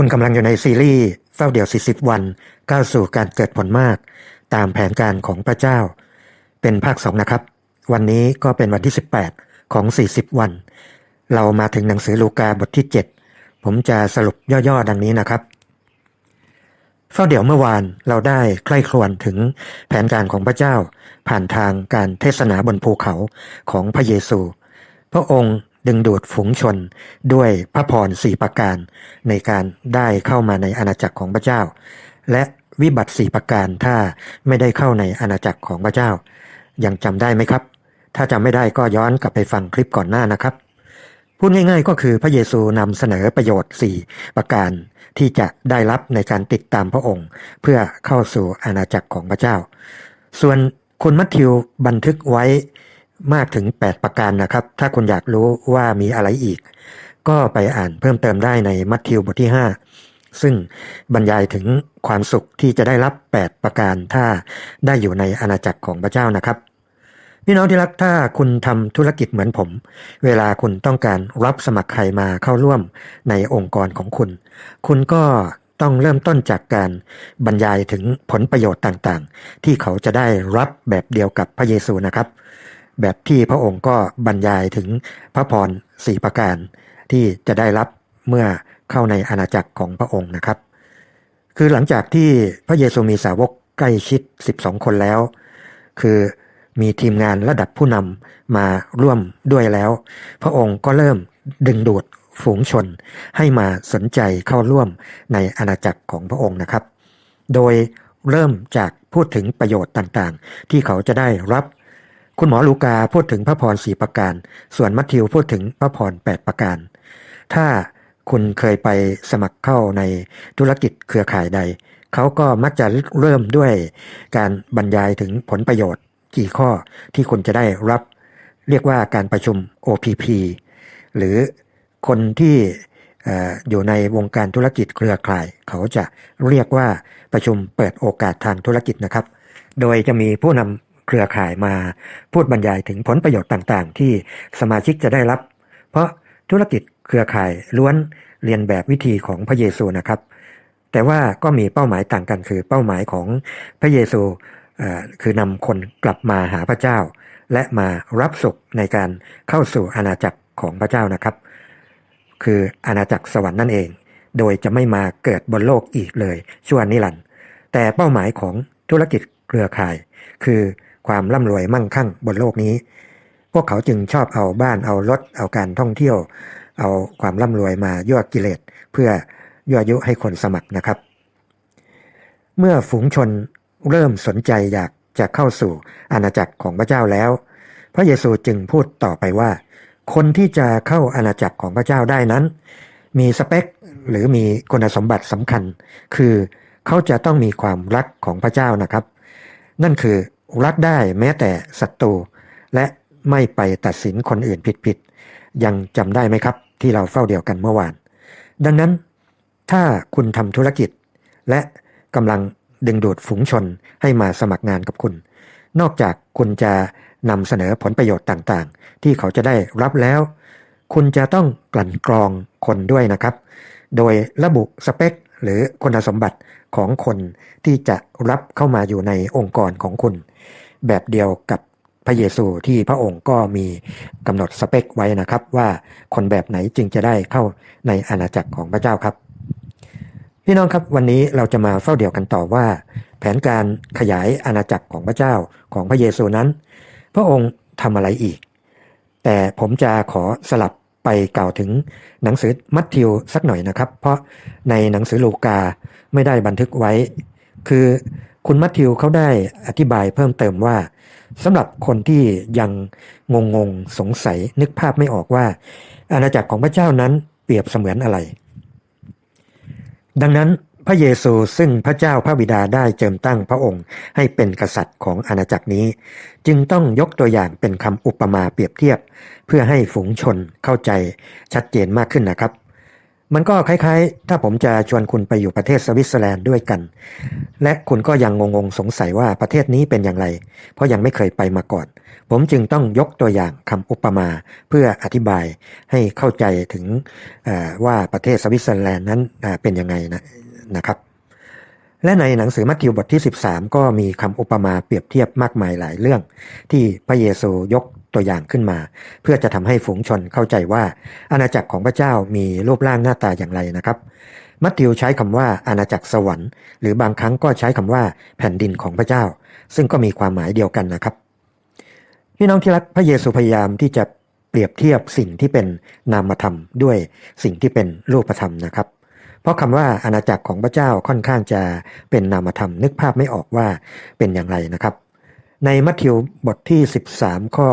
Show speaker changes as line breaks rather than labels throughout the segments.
คุณกำลังอยู่ในซีรีส์เฝ้าเดี่ยว 40 วันก้าวสู่การเกิดผลมาก ตามแผนการของพระเจ้า เป็นภาค2นะครับ วันนี้ก็เป็นวันที่ 18 ของ 40 วัน เรามาถึงหนังสือลูกาบทที่ 7 ผมจะสรุปย่อๆ ดังนี้นะครับเฝ้าเดี๋ยวเมื่อวานเราได้ใคร่ครวญถึงแผนการของพระเจ้า ผ่านทางการเทศนาบนภูเขาของพระเยซู พระองค์ดึงดูดฝูงชนด้วยพระพรสี่ประการ ในการได้เข้ามาในอาณาจักรของพระเจ้า และวิบัติสี่ประการถ้าไม่ได้เข้าในอาณาจักรของพระเจ้า ยังจำได้ไหมครับ ถ้าจำไม่ได้ก็ย้อนกลับไปฟังคลิปก่อนหน้านะครับ พูดง่ายๆก็คือพระเยซูนำเสนอประโยชน์ 4 ประการที่จะได้รับในการติดตามพระองค์ เพื่อเข้าสู่อาณาจักรของพระเจ้า ส่วนคุณมัทธิวบันทึกไว้ มากถึง 8 ประการนะครับ ถ้าคุณอยากรู้ว่ามีอะไรอีก ก็ไปอ่านเพิ่มเติมได้ในมัทธิวบทที่ 5 ซึ่งบรรยายถึงความสุขที่จะได้รับ 8 ประการถ้าได้อยู่ในอาณาจักรของพระเจ้านะครับ พี่น้องที่รักถ้าคุณทำธุรกิจเหมือนผม เวลาคุณต้องการรับสมัครใครมาเข้าร่วมในองค์กรของคุณ คุณก็ต้องเริ่มต้นจากการบรรยายถึงผลประโยชน์ต่างๆ ที่เขาจะได้รับแบบเดียวกับพระเยซูนะครับ แบบที่พระองค์ก็บรรยายถึงพระพรสี่ประการ ที่จะได้รับเมื่อเข้าในอาณาจักรของพระองค์นะครับ คือหลังจากที่พระเยซูมีสาวกใกล้ชิด 12 คนแล้ว คือมีทีมงานระดับผู้นำมาร่วมด้วยแล้ว พระองค์ก็เริ่มดึงดูดฝูงชนให้มาสนใจเข้าร่วมในอาณาจักรของพระองค์นะครับ โดยเริ่มจากพูดถึงประโยชน์ต่างๆ ที่เขาจะได้รับ คุณหมอลูกาพูดถึงพระพรสีประการ ส่วนมัทธิวพูดถึงพระพร8ประการ ถ้าคุณเคยไปสมัครเข้าในธุรกิจเครือข่ายใด เขาก็มักจะเริ่มด้วยการบรรยายถึงผลประโยชน์ กี่ข้อที่คุณจะได้รับ เรียกว่าการประชุม OPP หรือคนที่อยู่ในวงการธุรกิจเครือข่าย เขาจะเรียกว่าประชุมเปิดโอกาสทางธุรกิจนะครับ โดยจะมีผู้นำ เครือข่ายมาพูดบรรยายถึงผลประโยชน์ต่างๆ ที่สมาชิกจะได้รับ เพราะธุรกิจเครือข่ายล้วนเรียนแบบวิธีของพระเยซูนะครับ แต่ว่าก็มีเป้าหมายต่างกันคือเป้าหมายของพระเยซูคือนำคนกลับมาหาพระเจ้า และมารับสุขในการเข้าสู่อาณาจักรของพระเจ้านะครับ คืออาณาจักรสวรรค์นั่นเอง โดยจะไม่มาเกิดบนโลกอีกเลยชั่วนิรันดร์แต่เป้าหมายของธุรกิจเครือข่าย คือ ความร่ำรวยมั่งคั่งบนโลกนี้ พวกเขาจึงชอบเอาบ้านเอารถเอาการท่องเที่ยว เอาความร่ำรวยมายั่วกิเลสเพื่อยั่วยุให้คนสมัครนะครับ เมื่อฝูงชนเริ่มสนใจอยากจะเข้าสู่อาณาจักรของพระเจ้าแล้ว พระเยซูจึงพูดต่อไปว่า คนที่จะเข้าอาณาจักรของพระเจ้าได้นั้น มีสเปคหรือมีคุณสมบัติสำคัญ คือเขาจะต้องมีความรักของพระเจ้านะครับ นั่นคือ รักได้แม้แต่ศัตรูและไม่ไปตัดสินคนอื่นผิดๆยังจำได้ไหมครับ ที่เราเฝ้าเดียวกันเมื่อวาน ดังนั้น ถ้าคุณทำธุรกิจ และกำลังดึงดูดฝูงชนให้มาสมัครงานกับคุณ นอกจากคุณจะนำเสนอผลประโยชน์ต่างๆ ที่เขาจะได้รับแล้ว คุณจะต้องกลั่นกรองคนด้วยนะครับ โดยระบุสเปค หรือคุณสมบัติของคนที่จะรับเข้ามาอยู่ในองค์กรของคุณ แบบเดียวกับพระเยซูที่พระองค์ก็มีกำหนดสเปคไว้นะครับ ว่าคนแบบไหนจึงจะได้เข้าในอาณาจักรของพระเจ้าครับ พี่น้องครับวันนี้เราจะมาเฝ้าเดี่ยวกันต่อว่า แผนการขยายอาณาจักรของพระเจ้าของพระเยซูนั้น พระองค์ทำอะไรอีก แต่ผมจะขอสลับ ไปกล่าวถึงหนังสือมัทธิวสักหน่อยนะครับ เพราะในหนังสือลูกาไม่ได้บันทึกไว้ คือคุณมัทธิวเขาได้อธิบายเพิ่มเติมว่าสำหรับคนที่ยังงงงสงสัยนึกภาพไม่ออกว่า อาณาจักรของพระเจ้านั้นเปรียบเสมือนอะไร ดังนั้น พระเยซูซึ่งพระเจ้าพระบิดาได้เจิมตั้งพระองค์ให้เป็นกษัตริย์ของอาณาจักรนี้ จึงต้องยกตัวอย่างเป็นคำอุปมาเปรียบเทียบ เพื่อให้ฝูงชนเข้าใจชัดเจนมากขึ้นนะครับ มันก็คล้ายๆ ถ้าผมจะชวนคุณไปอยู่ประเทศสวิตเซอร์แลนด์ด้วยกัน และคุณก็ยังงงๆสงสัยว่าประเทศนี้เป็นอย่างไร เพราะยังไม่เคยไปมาก่อน ผมจึงต้องยกตัวอย่างคำอุปมาเพื่ออธิบายให้เข้าใจถึงว่าประเทศสวิตเซอร์แลนด์นั้นเป็นยังไงนะ นะครับ และในหนังสือมัทธิวบทที่ 13 ก็มีคำอุปมาเปรียบเทียบมากมายหลายเรื่อง ที่พระเยซูยกตัวอย่างขึ้นมา เพื่อจะทำให้ฝูงชนเข้าใจว่า อาณาจักรของพระเจ้ามีรูปร่างหน้าตาอย่างไรนะครับ มัทธิวใช้คำว่าอาณาจักรสวรรค์ หรือบางครั้งก็ใช้คำว่าแผ่นดินของพระเจ้า ซึ่งก็มีความหมายเดียวกันนะครับพี่น้องที่รักพระเยซูพยายามที่จะเปรียบเทียบสิ่งที่เป็นนามธรรมด้วยสิ่งที่เป็นรูปธรรมนะครับ ราะคำว่าอาณาจักรของพระเจ้าค่อนข้างจะเป็นนามธรรมนึกภาพไม่ออกว่าเป็นอย่างไรนะครับ ในมัทธิวบทที่ 13 ข้อ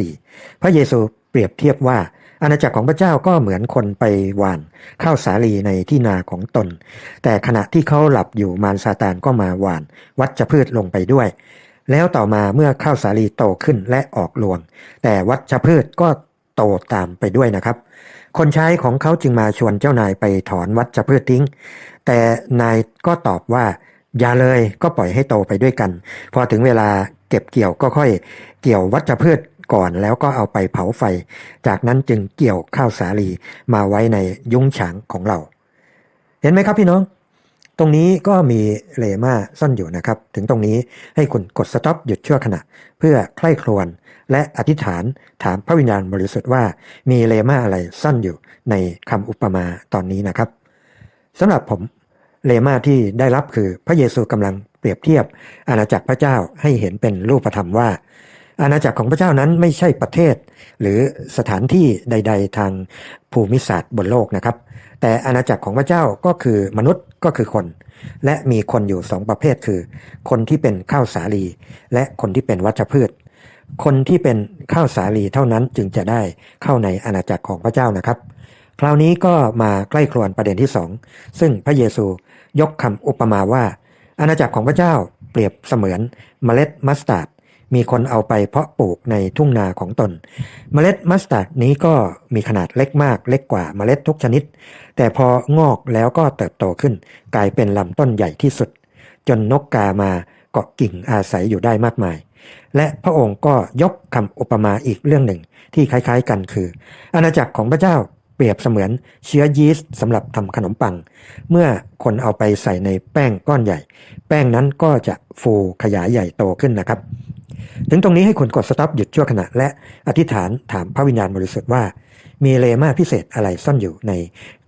24 พระเยซูเปรียบเทียบว่าอาณาจักรของพระเจ้าก็เหมือนคนไปหว่านข้าวสาลีในที่นาของตน แต่ขณะที่เขาหลับอยู่มารซาตานก็มาหว่าน วัชพืชลงไปด้วย แล้วต่อมาเมื่อข้าวสาลีโตขึ้นและออกรวง แต่วัชพืชก็โตตามไปด้วยนะครับ คนใช้ของเขาจึงมาชวนเจ้านายไปถอนวัชพืชทิ้ง แต่นายก็ตอบว่า อย่าเลยก็ปล่อยให้โตไปด้วยกัน พอถึงเวลาเก็บเกี่ยวก็ค่อย เกี่ยววัชพืชก่อนแล้วก็เอาไปเผาไฟ จากนั้นจึงเกี่ยวข้าวสาลีมาไว้ในยุ้งฉางของเรา เห็นไหมครับพี่น้อง ตรงนี้ก็มีเลมาซ่อนอยู่นะครับ ถึงตรงนี้ให้คุณกดสต็อปหยุดชั่วขณะ เพื่อใคร่ครวญและอธิษฐานถามพระวิญญาณบริสุทธิ์ว่ามีเลมาอะไรซ่อนอยู่ในคำอุปมาตอนนี้นะครับสำหรับผมเลมาที่ได้รับคือพระเยซูกำลังเปรียบเทียบอาณาจักรพระเจ้าให้เห็นเป็นรูปธรรมว่า อาณาจักรของพระเจ้านั้นไม่ใช่ประเทศ หรือสถานที่ใด ๆ ทางภูมิศาสตร์บนโลกนะครับ แต่อาณาจักรของพระเจ้าก็คือมนุษย์ก็คือคน และมีคนอยู่สองประเภทคือ คนที่เป็นข้าวสาลี และคนที่เป็นวัชพืช คนที่เป็นข้าวสาลีเท่านั้นจึงจะได้เข้าในอาณาจักรของพระเจ้านะครับคราวนี้ก็มาใกล้ครวนประเด็นที่สองซึ่งพระเยซูยกคำอุปมาว่า อาณาจักรของพระเจ้าเปรียบเสมือนเมล็ดมัสตาร์ด มีคนเอาไปเพาะปลูกในทุ่งนาของตน เมล็ดมัสตาร์ดนี้ก็มีขนาดเล็กมาก เล็กกว่าเมล็ดทุกชนิด แต่พองอกแล้วก็เติบโตขึ้น กลายเป็นลำต้นใหญ่ที่สุด จนนกกามาเกาะกิ่งอาศัยอยู่ได้มากมาย และพระองค์ก็ยกคำอุปมาอีกเรื่องหนึ่งที่คล้ายๆกันคือ อาณาจักรของพระเจ้าเปรียบเสมือนเชื้อยีสต์สำหรับทำขนมปัง เมื่อคนเอาไปใส่ในแป้งก้อนใหญ่ แป้งนั้นก็จะฟูขยายใหญ่โตขึ้นนะครับ ถึงตรงนี้ให้คุณกดสต็อปหยุดชั่วขณะและอธิษฐานถามพระวิญญาณบริสุทธิ์ว่า มีเลมาพิเศษอะไรซ่อนอยู่ใน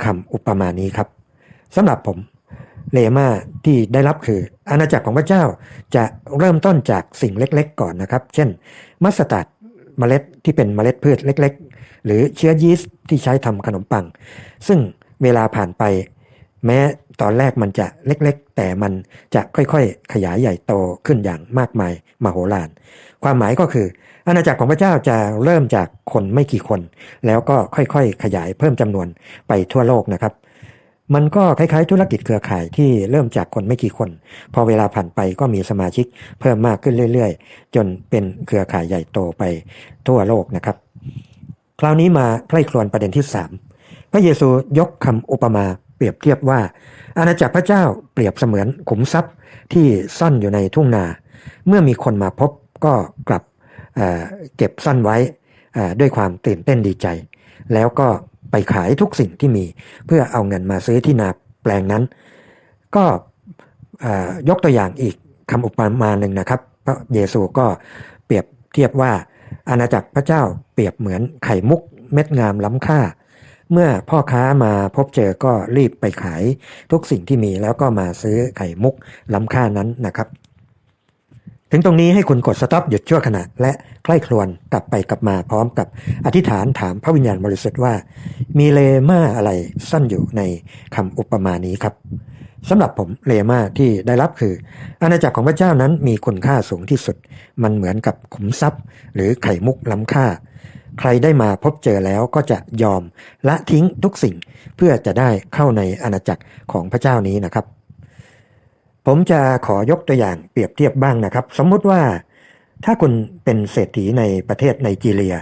คำอุปมานี้ครับสำหรับผมเลมาที่ได้รับคืออาณาจักรของพระเจ้าจะเริ่มต้นจากสิ่งเล็กๆ ก่อนนะครับ เช่น มัสตาร์ดเมล็ดที่เป็นเมล็ดพืชเล็ก ๆ หรือเชื้อยีสต์ที่ใช้ทำขนมปัง ซึ่งเวลาผ่านไป แม้ตอนแรกมันจะเล็กๆ แต่มันจะค่อยๆ ขยายใหญ่โตขึ้นอย่างมากมายมโหฬารความหมายก็คือ อาณาจักรของพระเจ้าจะเริ่มจากคนไม่กี่คน แล้วก็ค่อยๆ ขยายเพิ่มจำนวนไปทั่วโลกนะครับ มันก็คล้ายๆ ธุรกิจเครือข่ายที่เริ่มจากคนไม่กี่คน พอเวลาผ่านไปก็มีสมาชิกเพิ่มมากขึ้นเรื่อยๆ จนเป็นเครือข่ายใหญ่โตไปทั่วโลกนะครับ คราวนี้มาใกล้ครวนประเด็นที่ 3 พระเยซูยกคำอุปมา เปรียบเทียบว่า อาณาจักรพระเจ้าเปรียบเสมือนขุมทรัพย์ที่ซ่อนอยู่ในทุ่งนา เมื่อมีคนมาพบก็กลับเเก็บซ่อนไว้ด้วยความตื่นเต้นดีใจ แล้วก็ไปขายทุกสิ่งที่มี เพื่อเอาเงินมาซื้อที่นาแปลงนั้น ก็ยกตัวอย่างอีกคำอุปมาหนึ่งนะครับพระเยซูก็เปรียบเทียบว่าอาณาจักรพระเจ้าเปรียบเหมือนไข่มุกเม็ดงามล้ำค่า เมื่อพ่อค้ามาพบเจอก็รีบไปขายทุกสิ่งที่มีแล้วก็มาซื้อไข่มุกล้ำค่านั้นนะครับ ถึงตรงนี้ให้คุณกดสต็อปหยุดชั่วขณะ และใกล้ครวนกลับไปกลับมาพร้อมกับอธิษฐานถามพระวิญญาณบริสุทธิ์ว่า มีเลมาอะไรซ่อนอยู่ในคำอุปมานี้ครับสำหรับผมเลมาที่ได้รับคือ อาณาจักรของพระเจ้านั้นมีคุณค่าสูงที่สุด มันเหมือนกับขุมทรัพย์ หรือไข่มุกล้ำค่า ใครได้มาพบเจอแล้วก็จะยอมละทิ้งทุกสิ่งเพื่อจะได้เข้าในอาณาจักรของพระเจ้านี้นะครับ ผมจะขอยกตัวอย่างเปรียบเทียบบ้างนะครับ สมมุติว่าถ้าคุณเป็นเศรษฐีในประเทศไนจีเรีย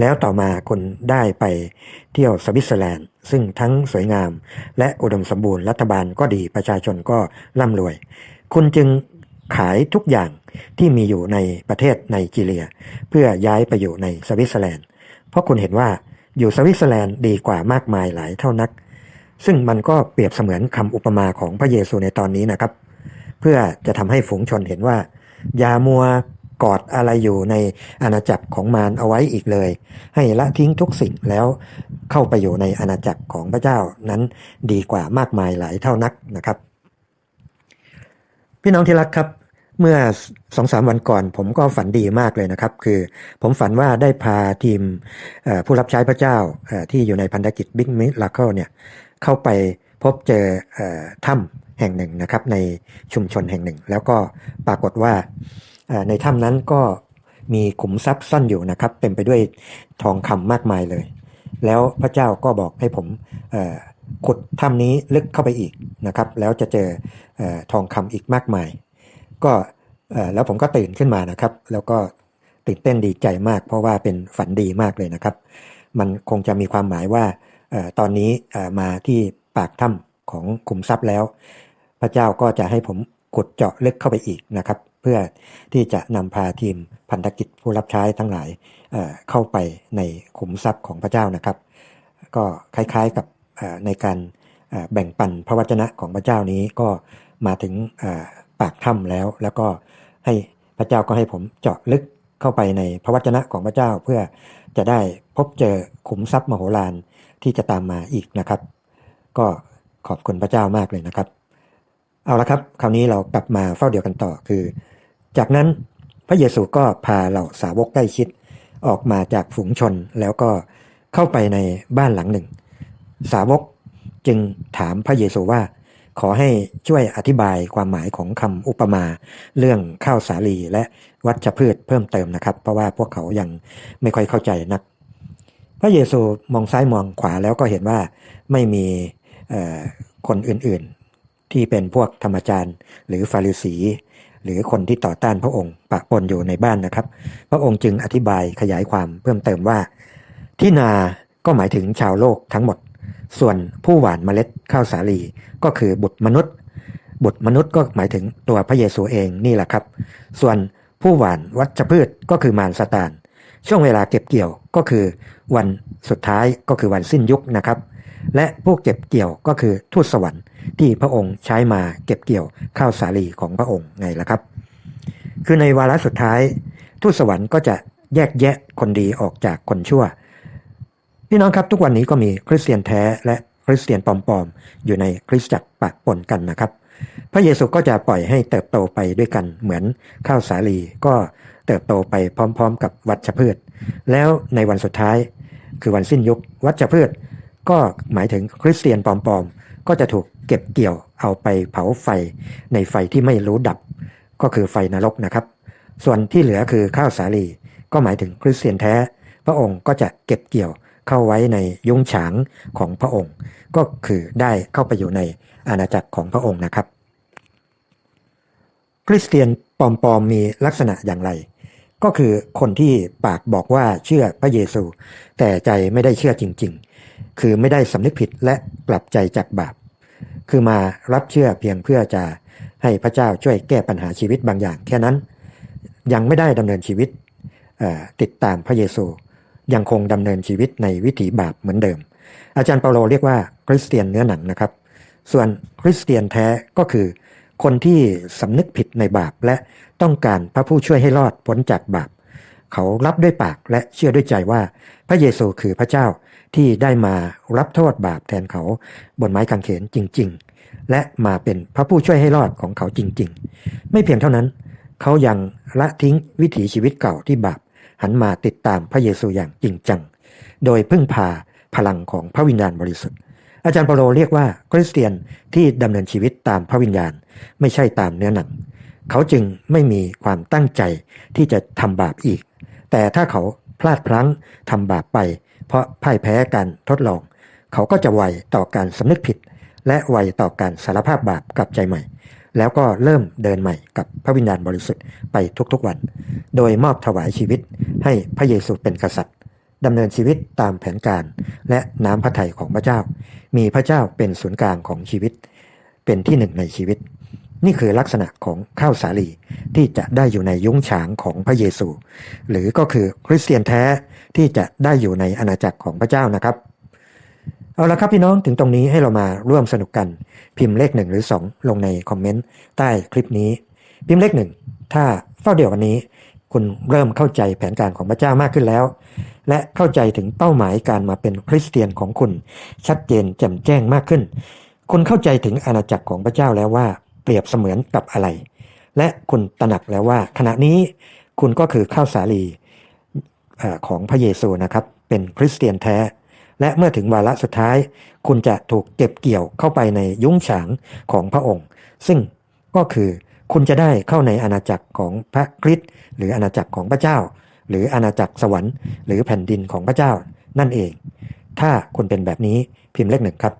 แล้วต่อมาคุณได้ไปเที่ยวสวิตเซอร์แลนด์ ซึ่งทั้งสวยงาม และอุดมสมบูรณ์รัฐบาลก็ดีประชาชนก็ร่ำรวย คุณจึงขายทุกอย่างที่มีอยู่ในประเทศไนจีเรีย เพื่อย้ายไปอยู่ในสวิตเซอร์แลนด์ เพราะคุณเห็นว่าอยู่สวิตเซอร์แลนด์ดีกว่ามากมายหลายเท่านัก ซึ่งมันก็เปรียบเสมือนคำอุปมาของพระเยซูในตอนนี้นะครับ เพื่อจะทำให้ฝูงชนเห็นว่า อย่ามัวกอดอะไรอยู่ในอาณาจักรของมารเอาไว้อีกเลย ให้ละทิ้งทุกสิ่งแล้วเข้าไปอยู่ในอาณาจักรของพระเจ้านั้นดีกว่ามากมายหลายเท่านักนะครับ พี่น้องที่รักครับ เมื่อสองสามวันก่อนผมก็ฝันดีมากเลยนะครับ คือผมฝันว่าได้พาทีมผู้รับใช้พระเจ้าที่อยู่ในพันธกิจ Big Miracle เนี่ยเข้าไปพบเจอถ้ำแห่งหนึ่งนะครับในชุมชนแห่งหนึ่ง แล้วก็ปรากฏว่าในถ้ำนั้นก็มีขุมทรัพย์ซ่อนอยู่นะครับ เต็มไปด้วยทองคำมากมายเลย แล้วพระเจ้าก็บอกให้ผมขุดถ้ำนี้ลึกเข้าไปอีกนะครับ แล้วจะเจออทองคำอีกมากมาย ก็แล้วผมก็ตื่นขึ้นมานะครับ แล้วก็ตื่นเต้นดีใจมาก เพราะว่าเป็นฝันดีมากเลยนะครับ มันคงจะมีความหมายว่าตอนนี้มาที่ปากถ้ำของขุมทรัพย์แล้ว พระเจ้าก็จะให้ผมขุดเจาะลึกเข้าไปอีกนะครับ เพื่อที่จะนำพาทีมพันธกิจผู้รับใช้ทั้งหลายเเข้าไปในขุมทรัพย์ของพระเจ้านะครับ ก็คล้ายๆกับในการแบ่งปันพระวจนะของพระเจ้านี้ก็มาถึง ปากถ้ำแล้ว แล้วก็ให้พระเจ้าก็ให้ผมเจาะลึกเข้าไปในพระวจนะของพระเจ้าเพื่อจะได้พบเจอขุมทรัพย์มโหฬารที่จะตามมาอีกนะครับ ก็ขอบคุณพระเจ้ามากเลยนะครับ เอาละครับ คราวนี้เรากลับมาเฝ้าเดียวกันต่อคือ จากนั้นพระเยซูก็พาเหล่าสาวกใกล้ชิดออกมาจากฝูงชนแล้วก็เข้าไปในบ้านหลังหนึ่ง สาวกจึงถามพระเยซูว่า ขอให้ช่วยอธิบายความหมายของคำอุปมา เรื่องข้าวสาลีและวัชพืชเพิ่มเติมนะครับ เพราะว่าพวกเขายังไม่ค่อยเข้าใจนัก พระเยซูมองซ้ายมองขวาแล้วก็เห็นว่าไม่มีคนอื่นๆ ที่เป็นพวกธรรมจารย์ หรือฟาริสี หรือคนที่ต่อต้านพระองค์ปะปนอยู่ในบ้านนะครับ พระองค์จึงอธิบายขยายความเพิ่มเติมว่า ที่นาก็หมายถึงชาวโลกทั้งหมด ส่วนผู้หว่านเมล็ดข้าวสาลีก็คือบุตรมนุษย์ บุตรมนุษย์ก็หมายถึงตัวพระเยซูเองนี่แหละครับ ส่วนผู้หว่านวัชพืชก็คือมารซาตาน ช่วงเวลาเก็บเกี่ยวก็คือวันสุดท้ายก็คือวันสิ้นยุคนะครับ และผู้เก็บเกี่ยวก็คือทูตสวรรค์ที่พระองค์ใช้มาเก็บเกี่ยวข้าวสาลีของพระองค์ไงล่ะครับ คือในวาระสุดท้ายทูตสวรรค์ก็จะแยกแยะคนดีออกจากคนชั่ว พี่น้องครับทุกวันนี้ก็มีคริสเตียนแท้และคริสเตียนปลอมๆ อยู่ในคริสตจักรปะปนกันนะครับ พระเยซูก็จะปล่อยให้เติบโตไปด้วยกันเหมือนข้าวสาลีก็เติบโตไปพร้อม ๆ กับวัชพืช แล้วในวันสุดท้ายคือวันสิ้นยุควัชพืช ก็หมายถึงคริสเตียนปลอมๆ ก็จะถูกเก็บเกี่ยวเอาไปเผาไฟในไฟที่ไม่รู้ดับ ก็คือไฟนรกนะครับ ส่วนที่เหลือคือข้าวสาลีก็หมายถึงคริสเตียนแท้ พระองค์ก็จะเก็บเกี่ยว เข้าไว้ในยุ้งฉางของพระองค์ ก็คือได้เข้าไปอยู่ในอาณาจักรของพระองค์นะครับ คริสเตียนปลอมๆมีลักษณะอย่างไร ก็คือคนที่ปากบอกว่าเชื่อพระเยซู แต่ใจไม่ได้เชื่อจริง ๆ คือไม่ได้สำนึกผิดและกลับใจจากบาป คือมารับเชื่อเพียงเพื่อจะให้พระเจ้าช่วยแก้ปัญหาชีวิตบางอย่างแค่นั้น ยังไม่ได้ดำเนินชีวิตติดตามพระเยซู ยังคงดำเนินชีวิตในวิถีบาปเหมือนเดิม อาจารย์เปาโลเรียกว่าคริสเตียนเนื้อหนังนะครับ ส่วนคริสเตียนแท้ก็คือ คนที่สำนึกผิดในบาปและต้องการพระผู้ช่วยให้รอดพ้นจากบาป เขารับด้วยปากและเชื่อด้วยใจว่าพระเยซูคือพระเจ้าที่ได้มารับโทษบาปแทนเขาบนไม้กางเขนจริง ๆ และมาเป็นพระผู้ช่วยให้รอดของเขาจริง ๆ ไม่เพียงเท่านั้น เขายังละทิ้งวิถีชีวิตเก่าที่บาป หันมาติดตามพระเยซูอย่างจริงจัง โดยพึ่งพาพลังของพระวิญญาณบริสุทธิ์ อาจารย์เปโลเรียกว่าคริสเตียนที่ดำเนินชีวิตตามพระวิญญาณ ไม่ใช่ตามเนื้อหนัง เขาจึงไม่มีความตั้งใจที่จะทำบาปอีก แต่ถ้าเขาพลาดพลั้งทำบาปไป เพราะพ่ายแพ้การทดลอง เขาก็จะไวต่อการสำนึกผิด และไวต่อการสารภาพบาปกับใจใหม่ แล้วก็เริ่มเดินใหม่กับพระวิญญาณบริสุทธิ์ไปทุกๆวัน โดยมอบถวายชีวิตให้พระเยซูเป็นกษัตริย์ดำเนินชีวิตตามแผนการ และน้ำพระทัยของพระเจ้า มีพระเจ้าเป็นศูนย์กลางของชีวิต เป็นที่หนึ่งในชีวิต นี่คือลักษณะของข้าวสาลีที่จะได้อยู่ในยุ้งฉางของพระเยซู หรือก็คือคริสเตียนแท้ที่จะได้อยู่ในอาณาจักรของพระเจ้านะครับ เอาละครับพี่น้องถึงตรงนี้ให้เรามาร่วมสนุกกัน พิมพ์เลขหนึ่งหรือ 2 ลงในคอมเมนต์ใต้คลิปนี้ พิมพ์เลขหนึ่งถ้าเฝ้าเดี่ยววันนี้ คุณเริ่มเข้าใจแผนการของพระเจ้ามากขึ้นแล้ว และเข้าใจถึงเป้าหมายการมาเป็นคริสเตียนของคุณ ชัดเจนแจ่มแจ้งมากขึ้น คุณเข้าใจถึงอาณาจักรของพระเจ้าแล้วว่า เปรียบเสมือนกับอะไร และคุณตระหนักแล้วว่า ขณะนี้คุณก็คือข้าวสาลีของพระเยซูนะครับ เป็นคริสเตียนแท้ และเมื่อถึงวาระสุดท้าย คุณจะถูกเก็บเกี่ยวเข้าไปในยุ้งฉางของพระองค์ ซึ่งก็คือคุณจะได้เข้าในอาณาจักรของพระคริสต์หรืออาณาจักรของพระเจ้า หรืออาณาจักรสวรรค์หรือแผ่นดินของพระเจ้านั่นเอง ถ้าคุณเป็นแบบนี้พิมพ์เลขหนึ่งครับ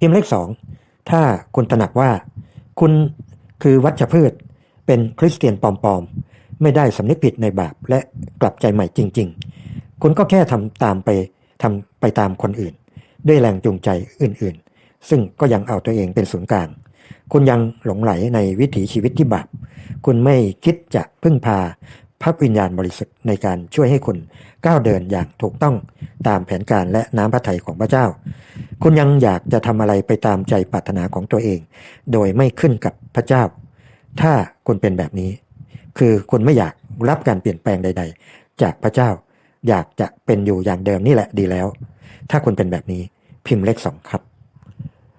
พิมพ์เลขสองถ้าคุณตระหนักว่า คุณคือวัชพืช เป็นคริสเตียนปลอมๆ ไม่ได้สำนึกผิดในบาปและกลับใจใหม่จริง ๆ คุณก็แค่ทำตามไป ทำไปตามคนอื่น ด้วยแรงจูงใจอื่นๆ ซึ่งก็ยังเอาตัวเองเป็นศูนย์กลาง คุณยังหลงไหลในวิถีชีวิตที่บาปคุณไม่คิดจะพึ่งพาพระวิญญาณบริสุทธิ์ในการช่วยให้คุณก้าวเดินอย่างถูกต้องตามแผนการและน้ำพระทัยของพระเจ้า คุณยังอยากจะทำอะไรไปตามใจปรารถนาของตัวเอง โดยไม่ขึ้นกับพระเจ้า ถ้าคุณเป็นแบบนี้ คือคุณไม่อยากรับการเปลี่ยนแปลงใด ๆ จากพระเจ้า อยากจะเป็นอยู่อย่างเดิมนี่แหละดีแล้ว ถ้าคุณเป็นแบบนี้พิมพ์เลขสองครับ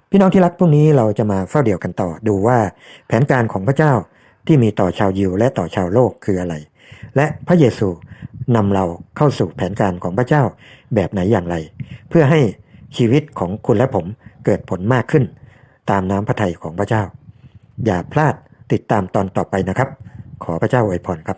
พี่น้องที่รักพรุ่งนี้เราจะมาเฝ้าเดี่ยวกันต่อดูว่าแผนการของพระเจ้าที่มีต่อชาวยิวและต่อชาวโลกคืออะไร และพระเยซูนำเราเข้าสู่แผนการของพระเจ้าแบบไหนอย่างไร เพื่อให้ชีวิตของคุณและผมเกิดผลมากขึ้น ตามน้ำพระทัยของพระเจ้า อย่าพลาดติดตามตอนต่อไปนะครับ ขอพระเจ้าอวยพรครับ